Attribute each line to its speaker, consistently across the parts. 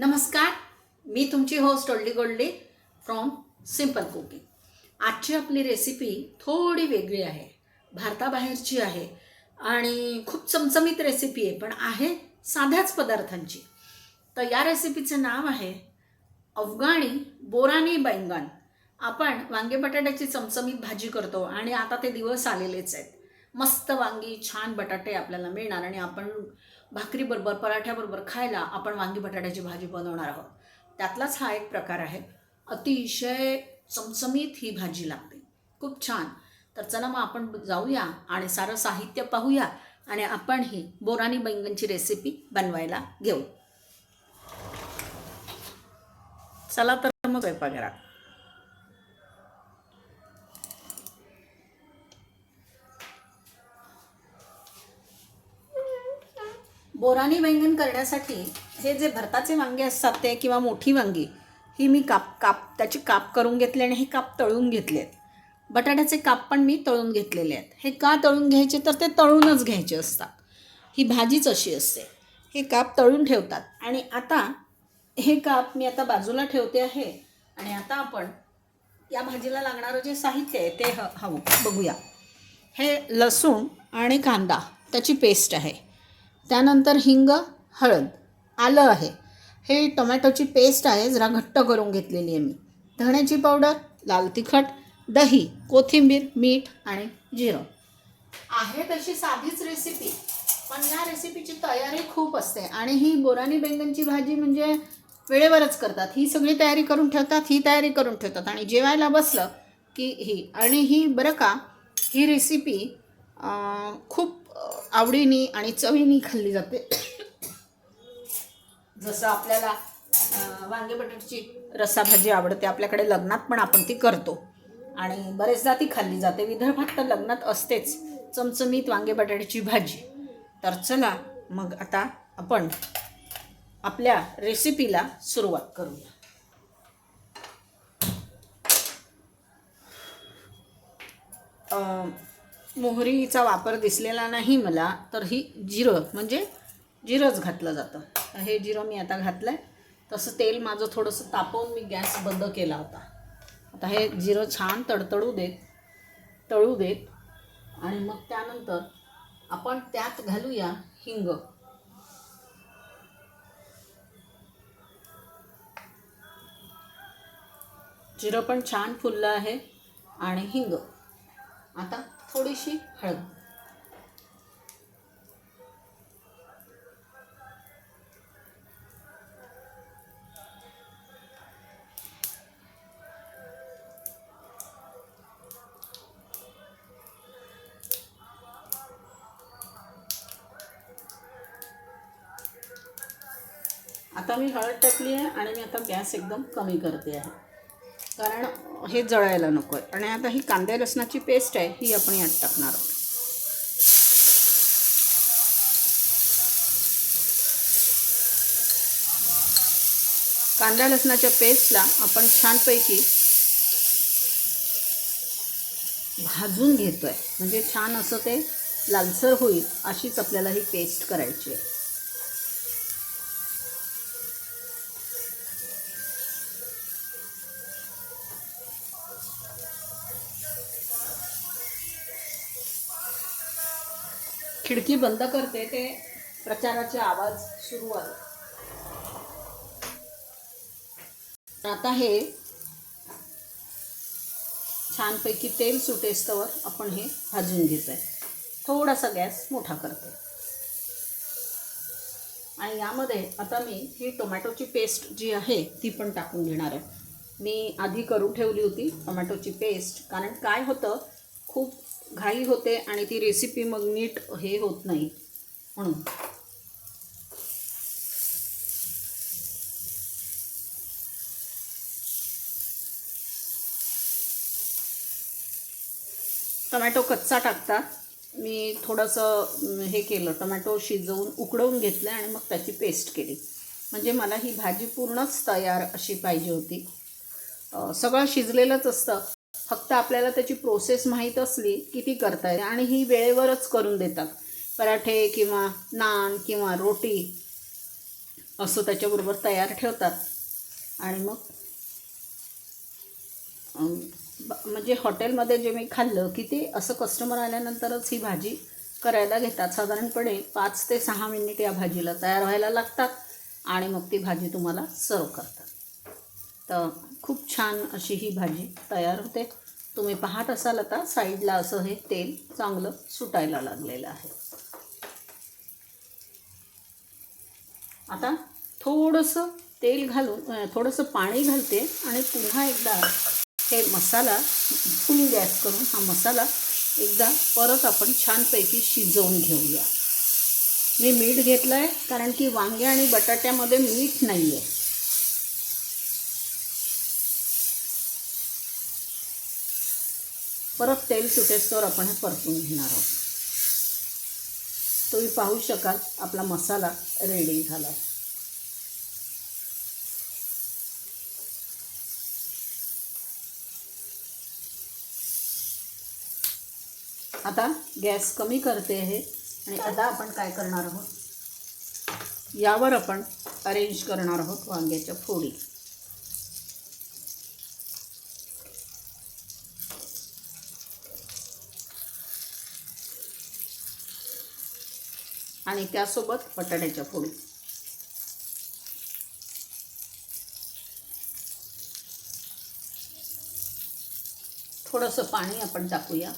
Speaker 1: नमस्कार मी तुमची host Oldie Goldie from simple cooking आजची आपली रेसिपी थोडी वेगळी आहे भारताबाहेरची आहे आणि खूप चमचमीत रेसिपी आहे पण आहे साध्याच पदार्थांची. तर या रेसिपीचं नाव आहे अफगाणी बोरानी बैंगन. आपण वांगे बटाट्याची चमचमीत भाजी करतो आणि आता ते दिवस आलेलेच आहेत. मस्त वांगी छान बटाटे आपल्याला मिळणार आणि आपण भाकरीबरोबर पराठ्याबरोबर खायला आपण वांगी बटाट्याची भाजी बनवणार आहोत. त्यातलाच हा एक प्रकार आहे. अतिशय चमचमीत ही भाजी लागते. खूप छान. तर चला मग आपण जाऊया आणि सारं साहित्य पाहूया आणि आपण ही बोरानी बैंगनची रेसिपी बनवायला घेऊ. चला तर मग स्वयंपाकघरात बोरानी बैंगन करण्यासाठी हे जे भरताचे वांगे असतात ते किंवा मोठी वांगी ही मी काप काप त्याची काप करून घेतली आणि हे काप तळून घेतले आहेत. बटाट्याचे काप पण मी तळून घेतलेले आहेत. हे का तळून घ्यायचे? तर ते तळूनच घ्यायचे असतात. ही भाजीच अशी असते. हे काप तळून ठेवतात. आणि आता हे काप मी आता बाजूला ठेवते आहे आणि आता आपण या भाजीला लागणारं जे साहित्य आहे ते ह हवं बघूया. हे लसूण आणि कांदा त्याची पेस्ट आहे. त्यानंतर हिंग हळद आलं आहे. हे टोमॅटोची पेस्ट आहे जरा घट्ट करून घेतलेली आहे मी. धण्याची पावडर लाल तिखट दही कोथिंबीर मीठ आणि जिरं. आहे तशी साधीच रेसिपी पण या रेसिपीची तयारी खूप असते. आणि ही बोरानी बैंगनची भाजी म्हणजे वेळेवरच करतात. ही सगळी तयारी करून ठेवतात ही तयारी करून ठेवतात. आणि जेवायला बसलं की ही. आणि ही बरं का ही रेसिपी खूप आवडीनी आणि चवीनी खाल्ली जाते. जसं आपल्याला वांगे बटाट्याची रस्साभाजी आवडते आपल्याकडे लग्नात पण आपण ती करतो. आणि बरेचदा ती खाल्ली जाते. विदर्भात तर लग्नात असतेच चमचमीत वांगे बटाट्याची भाजी. तर चला मग आता आपण आपल्या रेसिपीला सुरुवात करूया. मोहरीचा वापर दिसलेला नाही मला तर ही जिरं म्हणजे जिरंच घातलं जातं. हे जिरं मी आता घातलं आहे तसं तेल माझं थोडंसं तापवून मी गॅस बंद केला होता. आता हे जिरं छान तडतडू देत तळू देत आणि मग त्यानंतर आपण त्यात घालूया हिंग. जिरं पण छान फुललं आहे आणि हिंग. आता थोडीशी हळद. आता मी हळद टाकली आहे आणि मी आता गॅस एकदम कमी करते आहे. कारण हे जळायला नको आहे आणि आता ही कांद्या लसणाची पेस्ट आहे ही आपण यात टाकणार आहोत. कांदा लसणाच्या पेस्टला आपण छानपैकी भाजून घेतो आहे म्हणजे छान असं ते लालसर होईल अशीच आपल्याला ही पेस्ट करायची आहे. खिडकी बंद करते ते प्रचाराचे आवाज सुरू आले आता हे छानपैकी तेल सुटेस्तवर आपण हे भाजून घेतो आहे थोडासा गॅस मोठा करते. आणि यामध्ये आता मी ही टोमॅटोची पेस्ट जी आहे ती पण टाकून घेणार आहे. मी आधी करून ठेवली होती टोमॅटोची पेस्ट कारण काय होतं खूप घाई होते आणि ती रेसिपी मग नीट हे होत नाही. म्हणून. टोमॅटो कच्चा टाकता मी थोडंसं हे केलं. टोमॅटो शिजवून उकडवून घेतलं आणि मग त्याची पेस्ट केली. म्हणजे मला ही भाजी पूर्णच तयार अशी पाहिजे होती. सगळं शिजलेलंच असतं. फक्त आपल्याला त्याची प्रोसेस माहीत असली की ती करता येते. आणि ही वेळेवरच करून देतात. पराठे किंवा नान किंवा रोटी असं त्याच्याबरोबर तयार ठेवतात. आणि मग म्हणजे हॉटेलमध्ये जे मी खाल्लं की ते असं कस्टमर आल्यानंतरच ही भाजी करायला घेतात. साधारणपणे पाच ते सहा मिनिट या भाजीला तयार व्हायला लागतात आणि मग ती भाजी तुम्हाला सर्व करतात. तर खूप छान अशी ही भाजी तयार होते. तुम्ही पाहत असाल आता साईडला असं हे तेल चांगलं सुटायला लागलेलं आहे. आता थोडंसं तेल घालून थोडंसं पाणी घालते आणि पुन्हा एकदा हे मसाला फुल गॅस करून हा मसाला एकदा परत आपण छानपैकी शिजवून घेऊया. मी मीठ घेतलं आहे कारण की वांगे आणि बटाट्यामध्ये मीठ नाही आहे परत तेल सुटेस्तोवर आपण हे परतून घेणार आहोत. तुम्ही पाहू शकाल आपला मसाला रेडी झाला. आता गॅस कमी करते आहे आणि आता आपण काय करणार आहोत? यावर आपण अरेंज करणार आहोत वांग्याच्या फोडी. आणि त्यासोबत बटाट्याच्या फोडी थोडंसं पाणी आपण टाकूया.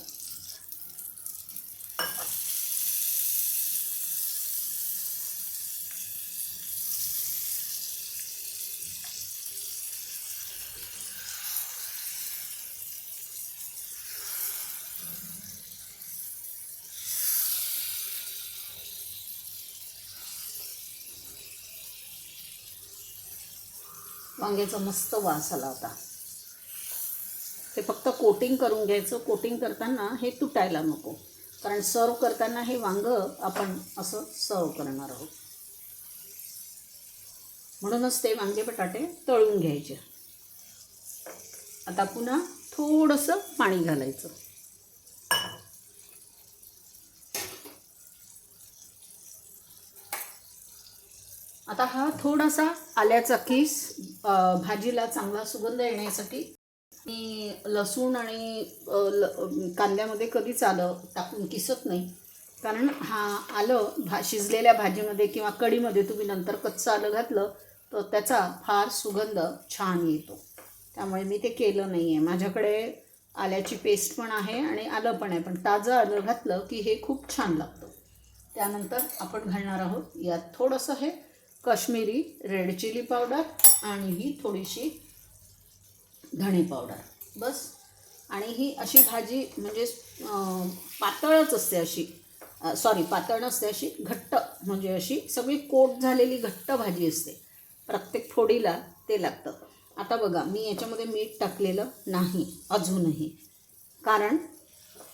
Speaker 1: वांग्याचा मस्त वास आला होता. ते फक्त कोटिंग करून घ्यायचं. कोटिंग करताना हे तुटायला नको. कारण सर्व करताना हे वांगं आपण असं सर्व करणार आहोत. म्हणूनच ते वांगे बटाटे तळून घ्यायचे. आता पुन्हा थोडंसं पाणी घालायचं. आता हा थोडासा आल्याचा किस भाजीला चांगला सुगंध येण्यासाठी मी लसूण आणि ल कांद्यामध्ये कधीच आलं टाकून किसत नाही. कारण हा आलं भा शिजलेल्या भाजीमध्ये किंवा कढीमध्ये तुम्ही नंतर कच्चं आलं घातलं तर त्याचा फार सुगंध छान येतो. त्यामुळे मी ते केलं नाही आहे माझ्याकडे आल्याची पेस्ट पण आहे आणि आलं पण आहे. पण ताजं आलं घातलं की हे खूप छान लागतं. त्यानंतर आपण घालणार आहोत यात थोडंसं हे कश्मीरी रेड चिली पावडर आणि ही थोडीशी धणे पावडर. बस. आणि ही अशी भाजी म्हणजे पातळच असते अशी. सॉरी पातळ नसते अशी घट्ट म्हणजे अशी सगळी कोट झालेली घट्ट भाजी असते. प्रत्येक फोडीला ते लागतं. आता बघा मी याच्यामध्ये मीठ टाकलेलं नाही अजूनही. कारण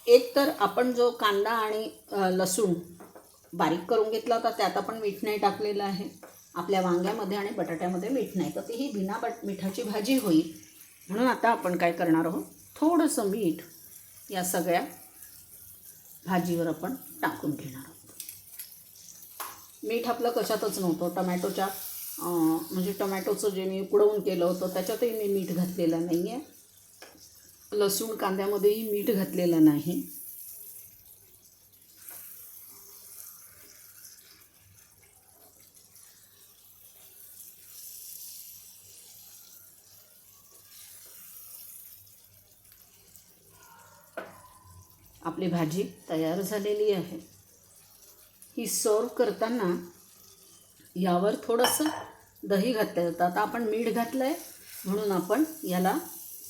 Speaker 1: एक तर आपण जो कांदा आणि लसूण बारीक करून घेतला होता त्यात आपण मीठ नाही टाकलेलं आहे. आपल्या वांग्यामध्ये आणि बटाट्यामध्ये मीठ नाही. तर ती ही बिना बट मिठाची भाजी होईल. म्हणून आता आपण काय करणार आहोत? थोडंसं मीठ या सगळ्या भाजीवर आपण टाकून घेणार आहोत. मीठ आपलं कशातच नव्हतं. टमॅटोच्या म्हणजे टमॅटोचं जे मी उकडवून केलं होतं त्याच्यातही मी मीठ घातलेलं नाही आहे लसूण कांद्यामध्येही मीठ घातलेलं नाही. आपली भाजी तयार झालेली आहे. ही सर्व करताना यावर थोडंसं दही घातलं जातं आता आपण मीठ घातलं आहे म्हणून आपण याला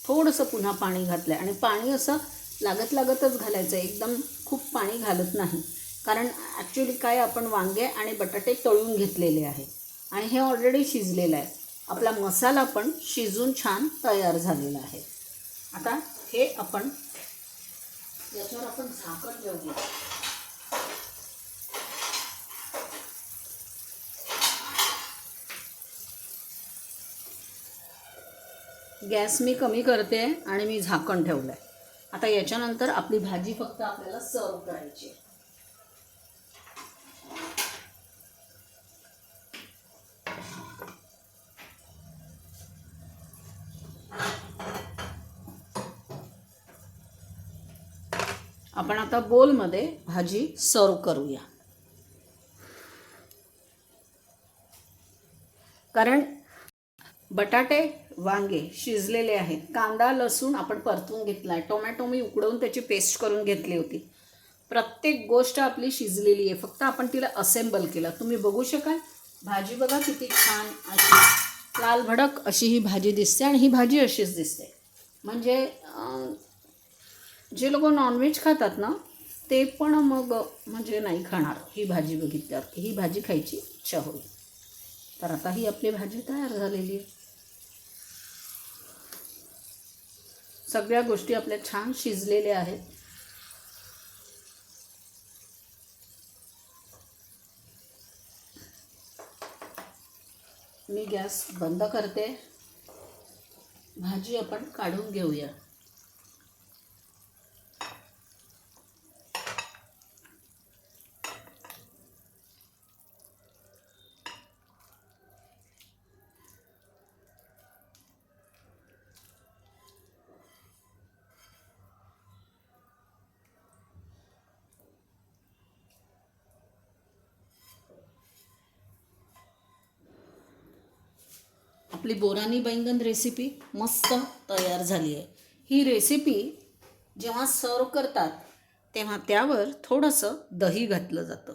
Speaker 1: थोडंसं पुन्हा पाणी घातलं आहे आणि पाणी असं लागत लागतच घालायचं. आहे एकदम खूप पाणी घालत नाही. कारण ॲक्च्युली काय आपण वांगे आणि बटाटे तळून घेतलेले आहे. आणि हे ऑलरेडी शिजलेलं आहे. आपला मसाला पण शिजून छान तयार झालेला आहे. आता हे आपण याच्यावर आपण झाकण ठेवूया. गॅस मी कमी करते आणि मी झाकण ठेवलं आहे आता याच्यानंतर आपली भाजी फक्त आपल्याला सर्व करायची आहे. आपण आता बोलमध्ये भाजी सर्व करूया. कारण बटाटे वांगे शिजलेले आहेत. कांदा लसूण आपण परतून घेतला आहे टोमॅटो मी उकडवून त्याची पेस्ट करून घेतली होती. प्रत्येक गोष्ट आपली शिजलेली आहे. फक्त आपण तिला असेंबल केलं. तुम्ही बघू शकाल. भाजी बघा किती छान अशी लाल भडक अशी ही भाजी दिसते आणि ही भाजी अशीच दिसते. म्हणजे जे लोक नॉनव्हेज खातात ना ते पण मग म्हणजे नाही खाणार. ही भाजी बघितल्यावर. ही भाजी खायची इच्छा होईल. तर आता ही आपली भाजी तयार झालेली आहे. सगळ्या गोष्टी आपल्या छान शिजलेल्या आहेत. मी गॅस बंद करते. भाजी आपण काढून घेऊया. आपली बोरानी बैंगन रेसिपी मस्त तयार झाली आहे. ही रेसिपी जेव्हा सर्व करतात तेव्हा त्यावर थोडंसं दही घातलं जातं.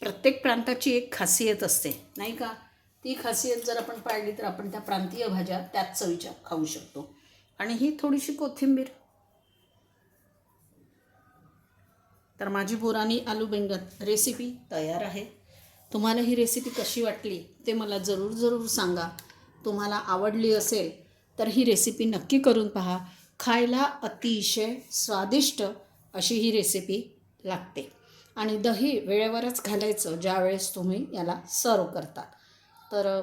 Speaker 1: प्रत्येक प्रांताची एक खासियत असते नाही का? ती खासियत जर आपण पाळली तर आपण त्या प्रांतीय भाज्या त्याच चवीच्या खाऊ शकतो. आणि ही थोडीशी कोथिंबीर. तर माझी बोरानी आलू बेंगन रेसिपी तयार आहे. तुम्हाला ही रेसिपी कशी वाटली ते मला जरूर जरूर सांगा. तुम्हाला आवडली असेल तर ही रेसिपी नक्की करून पहा. खायला अतिशय स्वादिष्ट अशी ही रेसिपी लागते. आणि दही वेळेवरच घालायचं ज्यावेळेस तुम्ही याला सर्व करता. तर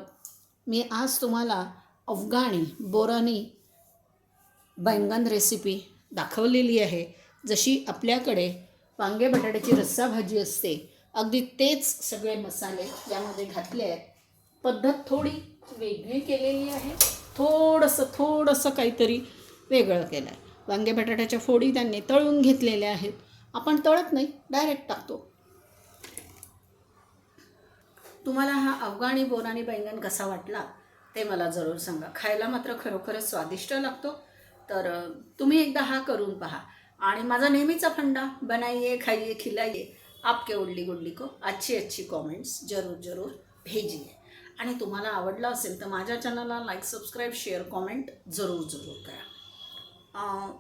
Speaker 1: मी आज तुम्हाला अफगाणी बोरानी बैंगन रेसिपी दाखवलेली आहे. जशी आपल्याकडे वांगे बटाट्याची रस्सा भाजी असते अगदी तेच सगळे मसाले यामध्ये घातले आहेत. पद्धत थोडी वेगळी केलेली आहे. थोडंसं थोडंसं काहीतरी वेगळं केलं आहे वांगे बटाट्याच्या फोडी त्यांनी तळून घेतलेल्या आहेत. आपण तळत नाही डायरेक्ट टाकतो. तुम्हाला हा अफगाणी बोराणी बैंगन कसा वाटला ते मला जरूर सांगा. खायला मात्र खरोखरच स्वादिष्ट लागतो. तर तुम्ही एकदा हा करून पहा. आणि माझा नेहमीचा फंडा बनाइए खाइए खिलाइए आपके उडली गुडली को अच्छी अच्छी कॉमेंट्स जरूर जरूर भेजिए. आणि तुम्हाला आवडलं असेल तर माझ्या चॅनलला लाईक सबस्क्राईब शेअर कॉमेंट जरूर जरूर करा.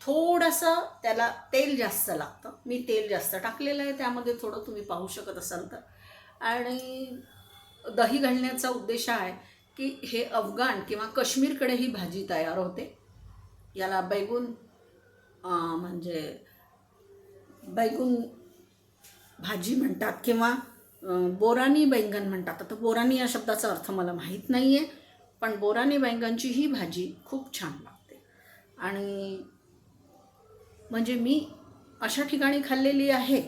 Speaker 1: थोडंसं त्याला तेल जास्त लागतं. मी तेल जास्त टाकलेलं आहे त्यामध्ये थोडं तुम्ही पाहू शकत असाल तर. आणि दही घालण्याचा उद्देश आहे की हे अफगाण किंवा काश्मीरकडे ही भाजी तयार होते. याला बैगून म्हणजे बैगून भाजी म्हणतात किंवा बोरानी बैंगन म्हणतात. आता बोरानी या शब्दाचा अर्थ मला माहीत नाही आहे पण बोरानी बैंगनची ही भाजी खूप छान लागते. आणि म्हणजे मी अशा ठिकाणी खाल्लेली आहे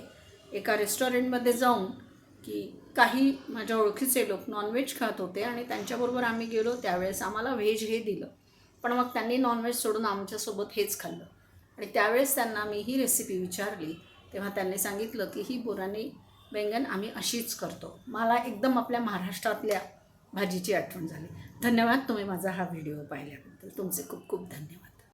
Speaker 1: एका रेस्टॉरंटमध्ये जाऊन की काही माझ्या ओळखीचे लोक नॉनव्हेज खात होते आणि त्यांच्याबरोबर आम्ही गेलो त्यावेळेस आम्हाला व्हेज हे दिलं. पण मग त्यांनी नॉनव्हेज सोडून आमच्यासोबत हेच खाल्लं. आणि त्यावेळेस त्यांना मी ही रेसिपी विचारली तेव्हा त्यांनी सांगितलं की ही बोरानी बैंगन आम्ही अशीच करतो. मला एकदम आपल्या महाराष्ट्रातल्या भाजीची आठवण झाली. धन्यवाद तुम्ही माझा हा व्हिडिओ पाहिल्याबद्दल. तुमचे खूप खूप धन्यवाद.